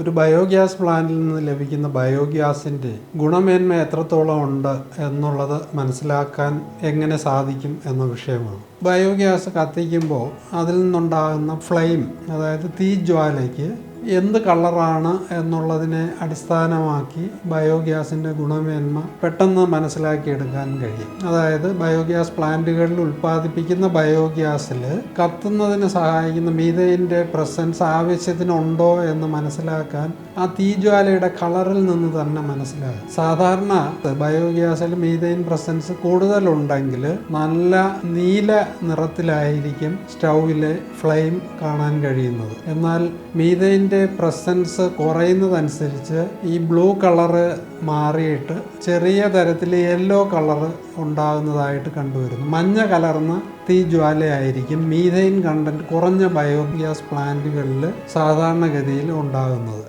ഒരു ബയോഗ്യാസ് പ്ലാന്റിൽ നിന്ന് ലഭിക്കുന്ന ബയോഗ്യാസിന്റെ ഗുണമേന്മ എത്രത്തോളം ഉണ്ട് എന്നുള്ളത് മനസ്സിലാക്കാൻ എങ്ങനെ സാധിക്കും എന്ന വിഷയമാണ്. ബയോഗ്യാസ് കത്തിക്കുമ്പോൾ അതിൽ നിന്നുണ്ടാകുന്ന ഫ്ലെയിം അതായത് തീജ്വാലയ്ക്ക് എന്ത് കളറാണ് എന്നുള്ളതിനെ അടിസ്ഥാനമാക്കി ബയോഗ്യാസിന്റെ ഗുണമേന്മ പെട്ടെന്ന് മനസ്സിലാക്കിയെടുക്കാൻ കഴിയും. അതായത് ബയോഗ്യാസ് പ്ലാന്റുകളിൽ ഉൽപ്പാദിപ്പിക്കുന്ന ബയോഗ്യാസിൽ കത്തുന്നതിന് സഹായിക്കുന്ന മീതയിന്റെ പ്രസൻസ് ആവശ്യത്തിനുണ്ടോ എന്ന് മനസ്സിലാക്കാൻ ആ തീജ്വാലയുടെ കളറിൽ നിന്ന് തന്നെ മനസ്സിലാകും. സാധാരണ ബയോഗ്യാസിൽ മീതയിൻ പ്രസൻസ് കൂടുതലുണ്ടെങ്കിൽ നല്ല നീല നിറത്തിലായിരിക്കും സ്റ്റൗവിലെ ഫ്ലെയിം കാണാൻ കഴിയുന്നത്. എന്നാൽ മീതയിന്റെ പ്രസൻസ് കുറയുന്നതനുസരിച്ച് ഈ ബ്ലൂ കളറ് മാറിയിട്ട് ചെറിയ തരത്തിൽ യെല്ലോ കളറ് ഉണ്ടാകുന്നതായിട്ട് കണ്ടുവരുന്നു. മഞ്ഞ കലർന്ന തീജ്വാലയായിരിക്കും മീഥൈൻ കണ്ടന്റ് കുറഞ്ഞ ബയോഗ്യാസ് പ്ലാന്റുകളിൽ സാധാരണഗതിയിൽ ഉണ്ടാകുന്നത്.